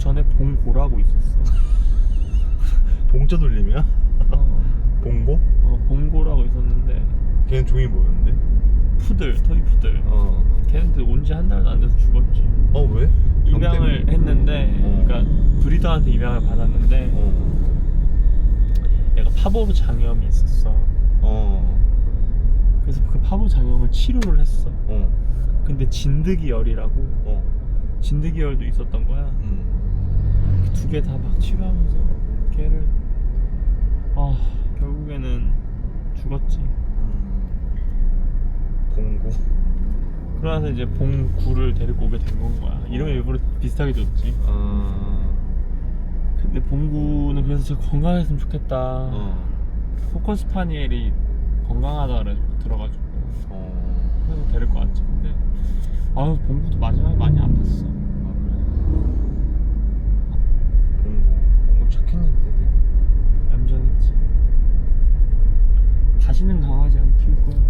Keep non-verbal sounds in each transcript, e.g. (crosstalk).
전에 봉고라고 있었어. (laughs) 봉자 돌림이야? 어, 봉고? 어, 봉고라고 있었는데 걔는 종이 뭐였는데? 푸들, 토이 푸들. 어... 걔네들 온지 한 달도 안 돼서 죽었지. 어 왜? 병 입양을 때문에? 했는데, 어. 그러니까 브리더한테 입양을 받았는데, 어... 얘가 파보르 장염이 있었어. 어... 그래서 그 파보 장염을 치료를 했어. 어... 근데 진드기열이라고 어... 진드기열도 있었던 거야. 음... 두 개 다 막 치료하면서 걔를 아 결국에는 죽었지. 음... 봉고? 그러면서 이제 봉구를 데리고 오게 된 건 거야. 이름을 일부러 비슷하게 줬지. 어... 근데 봉구는 그래서 진짜 건강했으면 좋겠다. 어... 포커스 파니엘이 건강하다 그래 들어가지고 어... 그래서 데리고 왔지. 근데 아유 봉구도 마지막에 많이 아팠어. 아 그래? 봉고 봉고 착했는데 되게 얌전했지. 다시는 강아지 안 키울 거야.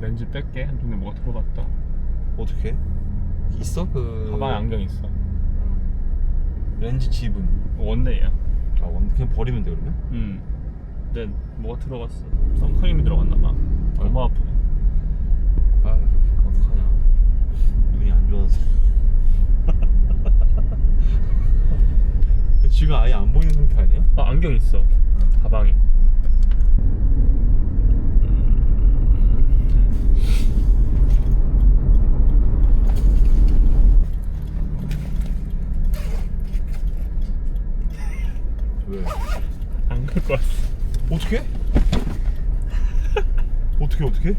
렌즈 뺄게. 한쪽에 뭐가 들어갔다. 어떻게? 있어? 그... 가방에 안경 있어. 음. 렌즈 집은? 원데이야. 아 원- 그냥 버리면 돼 그러면? 음. 근데 뭐가 들어갔어. 선크림이 들어갔나 봐. 너무 아프네. 아 어떡하냐 눈이 안 좋아서 지금 아예 안 보이는 상태 아니야? 아 안경 있어. 가방에. 왜? 안 갖고 왔어. 어떻게? 어떻게 어떻게?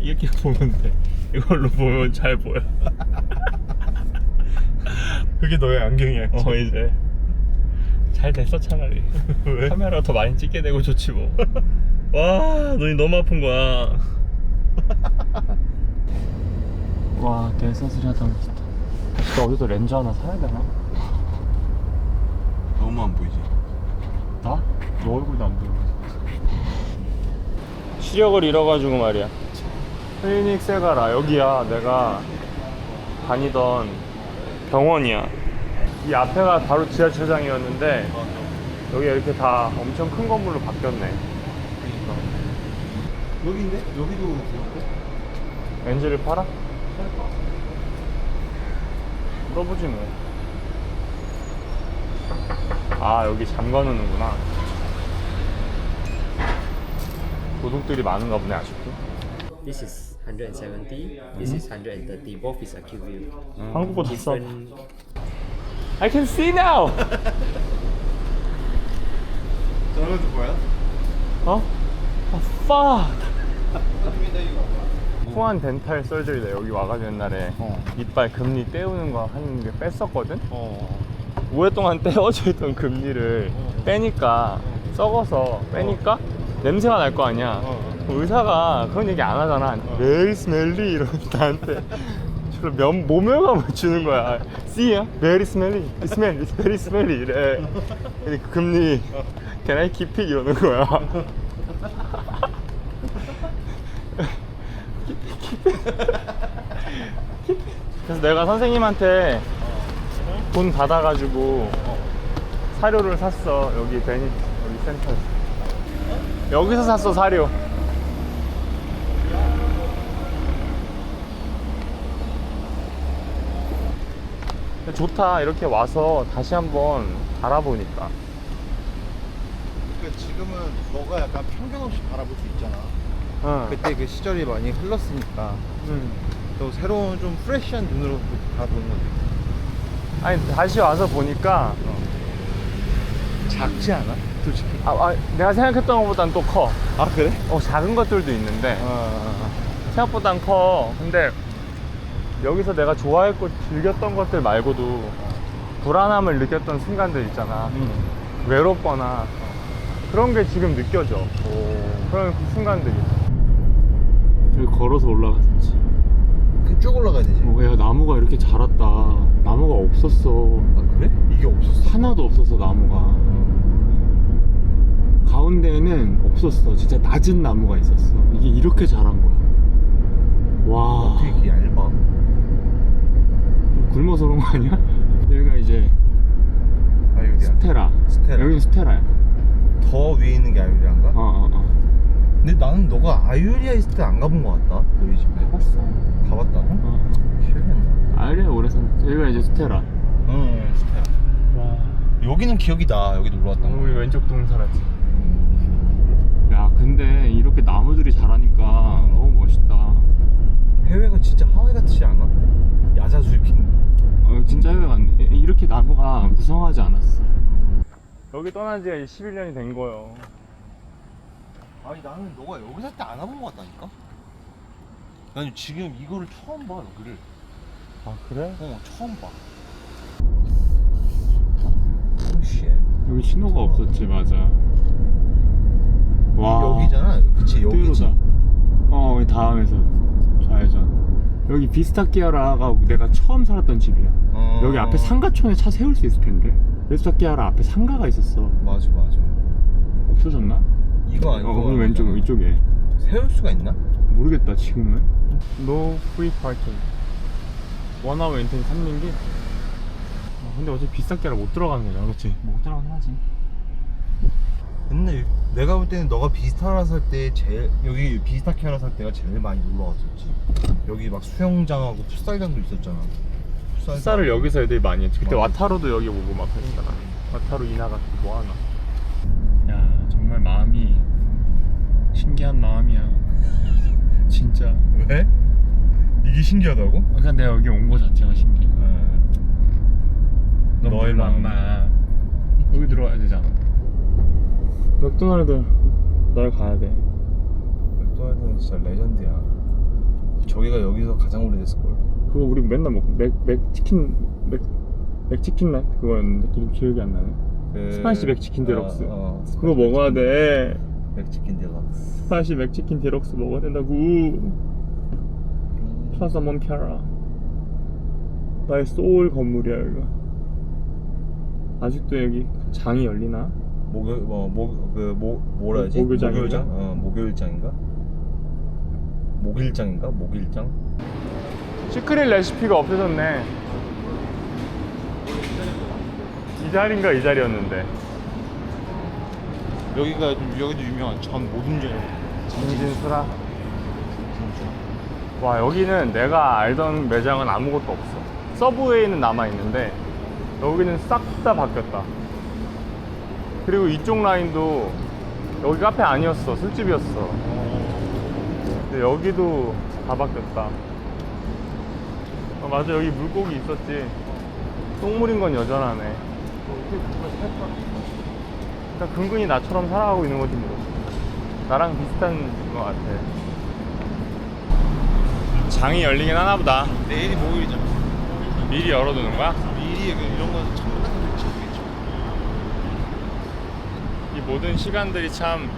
이렇게 보면 돼. 이걸로 보면 잘 보여. 그게 너의 안경이야 어 이제 잘 됐어 차라리. (laughs) 왜? 카메라 더 많이 찍게 되고 좋지 뭐. (laughs) 와 눈이 너무 아픈 거야. (laughs) 와 개서스리하다 진짜. 진짜 어디서 렌즈 하나 사야 되나? 너무 안 보이지? 나? 너 얼굴도 안 보여. 시력을 잃어가지고 말이야. 클리닉 세가라 여기야 내가 다니던 병원이야. 이 앞에가 바로 지하철장이었는데 여기 이렇게 다 엄청 큰 건물로 바뀌었네. 그러니까 여기인데? 여기도 좋은데? 렌즈를 팔아? 물어보지 뭐. 아 여기 잠가 놓는구나. 도둑들이 많은가 보네 아직도. This is 170. This is 130. Both is acute view. 한국어 다 써. Different. I can see now. 저는 뭐야? 어? 아, fuck. 후한 덴탈 설저리다 여기 와가지고 옛날에 어. 이빨 금리 떼우는 거 하는 게 뺐었거든? 어 오랫동안 (laughs) 떼어져 있던 금리를 빼니까 썩어서 빼니까 냄새가 날 거 아니야 어. 의사가 그런 얘기 안 하잖아 very smelly 이러면서 나한테 저로 면, 모멸감을 주는 거야. Ya? very smelly. Smell, it's very smelly. 이래. 근데 그 금리 can I keep it? 이러는 거야. 그래서 내가 선생님한테 돈 받아가지고 사료를 샀어. 여기 베니 여기 센터에서. 여기서 샀어 사료 좋다 이렇게 와서 다시 한번 알아보니까 그러니까 지금은 너가 약간 편견 없이 바라볼 수 있잖아. 응. 그때 그 시절이 많이 흘렀으니까 응. 또 새로운 좀 프레시한 눈으로 바라보는 거지. 아니 다시 와서 보니까 작지 않아? 솔직히. 아, 아, 내가 생각했던 것보단 또 커. 아 그래? 어, 작은 것들도 있는데 아, 생각보단 커. 근데 여기서 내가 좋아했고 즐겼던 것들 말고도 불안함을 느꼈던 순간들 있잖아. 외롭거나 그런 게 지금 느껴져. 그런 그 순간들이. 여기 걸어서 올라갔지. 그쭉 올라가야 되지. 어, 야 나무가 이렇게 자랐다. 나무가 없었어. 아 그래? 이게 없었어. 하나도 없었어 나무가. 가운데에는 없었어. 진짜 낮은 나무가 있었어. 이게 이렇게 자란 거야. 와. 어떻게 이렇게 얇아? 굶어서 그런 거 아니야? (laughs) 여기가 이제 아유리아. 스테라. 스테라. 여기는 스테라야. 더 위에 있는 게 아유리아인가? 어, 어, 어. 근데 나는 너가 아유리아 있을 때 안 가본 것 같다. 너희 집에. 가봤어. 가봤다고? 어. 기억이 안 나. 아이리아 오래 산. 여기가 이제 스테라. 응, 스테라. 와. 여기는 기억이 나. 여기 놀러 왔던 거. 우리 왼쪽 동 살았지. 야, 근데 이렇게 나무들이 자라니까 너무 멋있다. 해외가 진짜 하와이 같지 않아? 어, 진 짜 해외 같네. 이- 이렇게 나무가 무성하지 않았어. 여기 떠난 지가 11년이 된 거예요. 아니 나는 너가 여기 살 때 안 와본 것 같다니까? 난 지금 이거를 처음 봐 여기를 아, 그래? 어 처음 봐 오씨 여기 신호가 없었지, 맞아. 와. 여기잖아 그치 여기지 뚜루다. 어, 다음에서 좌회전. 여기 비스타키아라가 내가 처음 살았던 집이야. 어. 여기 앞에 상가촌에 차 세울 수 있을 텐데. 비스타키아라 앞에 상가가 있었어. 맞아 맞아 없어졌나? 이거 아니고 어, 그럼 왼쪽 위쪽에. 세울 수가 있나? 모르겠다 지금은. No free parking. 원하우 엔텐 3링기. 근데 어차피 비스타키아라 못 들어가는 거잖아, 그렇지? 못 들어가긴 하지. 근데 내가 볼 때는 너가 비스타라 살때 제일 여기 비스타키아라 살 때가 제일 많이 놀러 왔었지 여기 막 수영장하고 풋살장도 있었잖아 풋살장. 풋살을 여기서 애들이 많이 했지. 그때 맞아. 와타로도 여기 오고 막 하니까. 와타로 이나가 뭐 하나. 야 정말 마음이 신기한 마음이야. (laughs) 진짜. 왜? 이게 신기하다고? 그러니까 내가 여기 온 거 자체가 신기해. 넌 너의 몰라, 마음. 엄마. 여기 들어와야 되잖아. 맥도날드 날 가야 돼. 맥도날드는 진짜 레전드야 저기가 여기서 가장 오래됐을걸 그거 우리 맨날 먹고 맥, 맥 치킨 맥, 맥 치킨 맛 그거였는데 기름 기억이 안 나네. 그... 스파이시 맥치킨 디럭스. 어, 어, 그거 먹어야 돼. 맥치킨 디럭스 스파이시 맥치킨 디럭스 먹어야 된다고. 플라자 몬캐라. 나의 소울 건물이야 여기가. 아직도 여기 장이 열리나? 목요 뭐목그뭐 뭐라 하지? 목요장인가? 목요일장? 어 목요일장인가? 목일장인가? 목일장? 시크릿 레시피가 없어졌네. 이 자리인가 이 자리였는데. 여기가 좀 여기도 유명한 전 모둠전 진진수라. 와 여기는 내가 알던 매장은 아무것도 없어. 서브웨이는 남아 있는데 여기는 싹 다 바뀌었다. 그리고 이쪽 라인도 여기 카페 아니었어 술집이었어. 근데 여기도 다 바뀌었다. 어, 맞아 여기 물고기 있었지. 똥물인 건 여전하네. 그러니까 근근히 나처럼 살아가고 있는 거지 뭐. 나랑 비슷한 것 같아. 장이 열리긴 하나 보다. 내일이 목요일이잖아 미리 열어두는 거야? 미리 이런 거전부 다 지우겠죠 이 모든 시간들이 참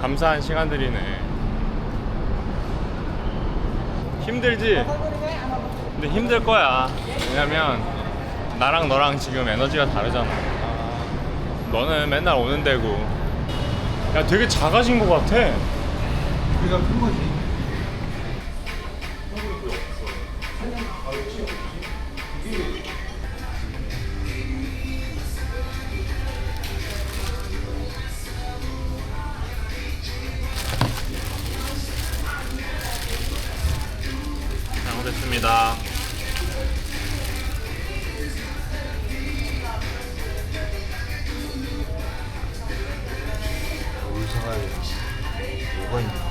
감사한 시간들이네. 힘들지? 근데 힘들 거야. 왜냐면 나랑 너랑 지금 에너지가 다르잖아. 너는 맨날 오는 데고. 야, 되게 작아진 것 같아. 우리가 큰 거지 잘못했습니다. 울사가야 뭐가 있나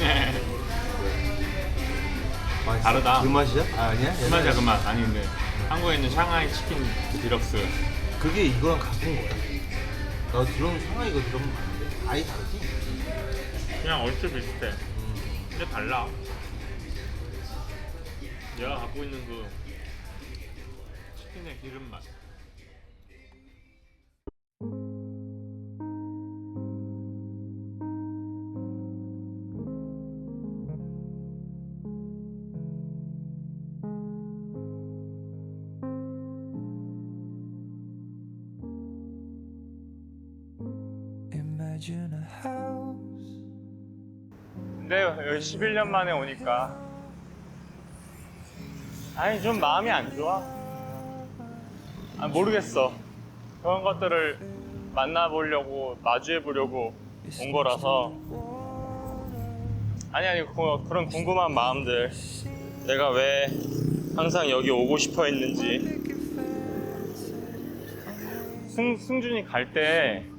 (laughs) 맛있어? 다르다. 그 맛이야? 아, 아니야? 그 맛이야, 그 맛. 아니, 근데 한국에 있는 샹하이 치킨 디럭스. 그게 이거랑 같은 거야 나 들어온 상하이가 들어오면 봤는데 아예 다르지? 그냥 얼추 비슷해. 근데 달라. 얘가 갖고 있는 그 치킨의 기름 맛. 근데 여기 11년 만에 오니까 아니 좀 마음이 안 좋아. 아 모르겠어. 그런 것들을 만나보려고 마주해 보려고 온 거라서 아니 아니 그, 그런 궁금한 마음들 내가 왜 항상 여기 오고 싶어 했는지 승, 승준이 갈 때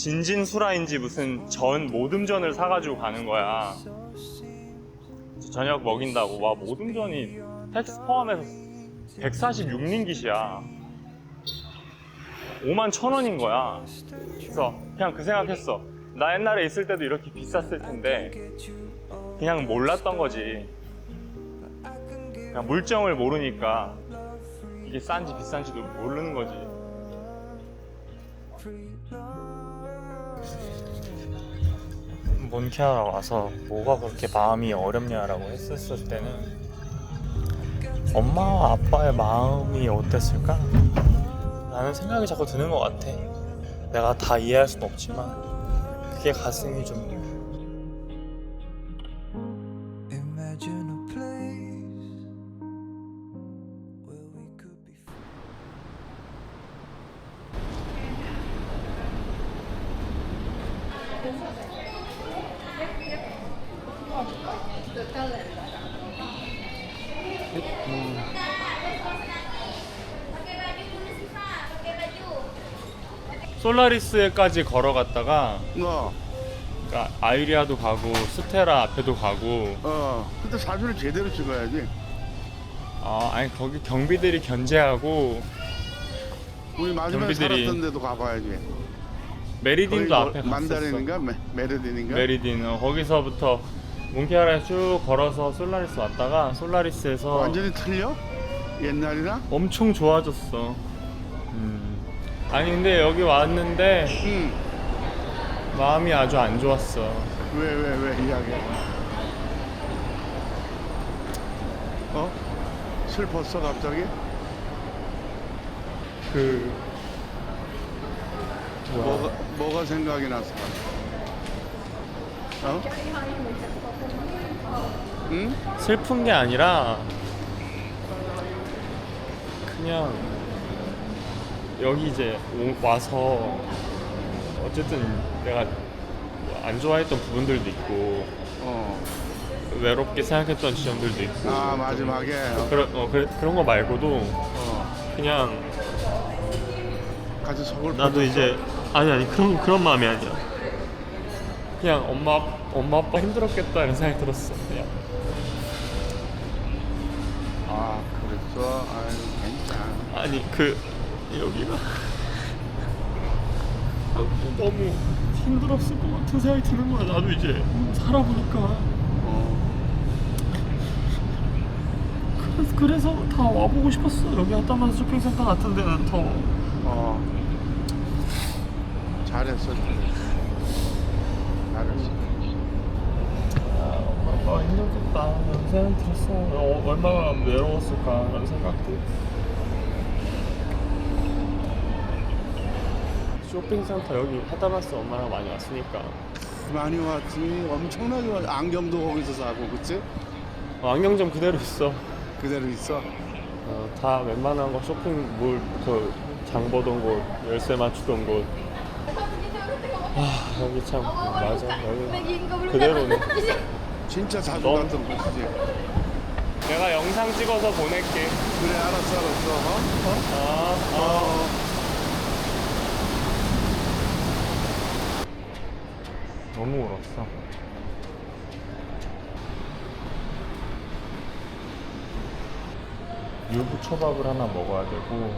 진진수라인지 무슨 전 모듬전을 사가지고 가는 거야. 저녁 먹인다고. 와 모듬전이 텍스 포함해서 146링깃이야. 5만 천 원인 거야. 그래서 그냥 그 생각했어. 나 옛날에 있을 때도 이렇게 비쌌을 텐데 그냥 몰랐던 거지. 그냥 물정을 모르니까 이게 싼지 비싼지도 모르는 거지 몬케아라 와서 뭐가 그렇게 마음이 어렵냐라고 했었을 때는 엄마와 아빠의 마음이 어땠을까? 라는 생각이 자꾸 드는 것 같아. 내가 다 이해할 순 없지만 그게 가슴이 좀 Imagine a 솔라리스에까지 걸어갔다가 어, 그러니까 아이리아도 가고 스테라 앞에도 가고 어. 근데 사진을 제대로 찍어야지. 아 아니 거기 경비들이 견제하고 우리 마지막에 경비들이- 살았던 데도 가봐야지. 메리딘도 거기 뭐 앞에 갔었어. 만다린인가 메, 메르딘인가? 메리딘 어, 거기서부터 몬케아라에 쭉 걸어서 솔라리스 왔다가 솔라리스에서 완전히 틀려? 옛날이랑? 엄청 좋아졌어. 음. 아니 근데 여기 왔는데 응. 마음이 아주 안 좋았어. 왜 왜 왜 이야기해? 어? 슬펐어 갑자기? 그 뭐가 뭐가 생각이 났어? 어? 응? 슬픈 게 아니라 그냥 여기 이제 오- 와서 어쨌든 내가 안 좋아했던 부분들도 있고 어. 외롭게 생각했던 지점들도 있고 아 마지막에. 어. 그런 어, 그래, 그런 거 말고도 어. 그냥 같이 속을 나도? 이제 아니 아니 그런 그런 마음이 아니야. 그냥 엄마 엄마 아빠 힘들었겠다 이런 생각이 들었어. 그냥 아 그랬어? 아유 괜찮아. 아니 그 여기가 너무 힘들었을 것 같은 생각이 드는 거야. 나도 이제 살아보니까 어. 그래서, 그래서 다 와보고 싶었어. 여기 아따만 쇼핑센터 같은 데는 더 어. 잘했어, 잘했어. 아빠 힘들겠다 이런 생각이 들었어. 어, 얼마나 외로웠을까 이런 생각도. 쇼핑센터 여기 하다마스 엄마랑 많이 왔으니까 많이 왔지. 엄청나게 왔 안경도 거기서 사고, 그치? 어, 안경 점 그대로 있어. 그대로 있어. 어, 다 웬만한 거 쇼핑몰 그 장 보던 곳 열쇠 맞추던 곳. 아 여기 참 맞아 여기 그대로네. 진짜 자주 넌- 갔던 곳이지. 내가 영상 찍어서 보낼게. 그래, 알았어, 알았어. 어? 어? 아, 아. 너무 울었어. 유부 초밥을 하나 먹어야 되고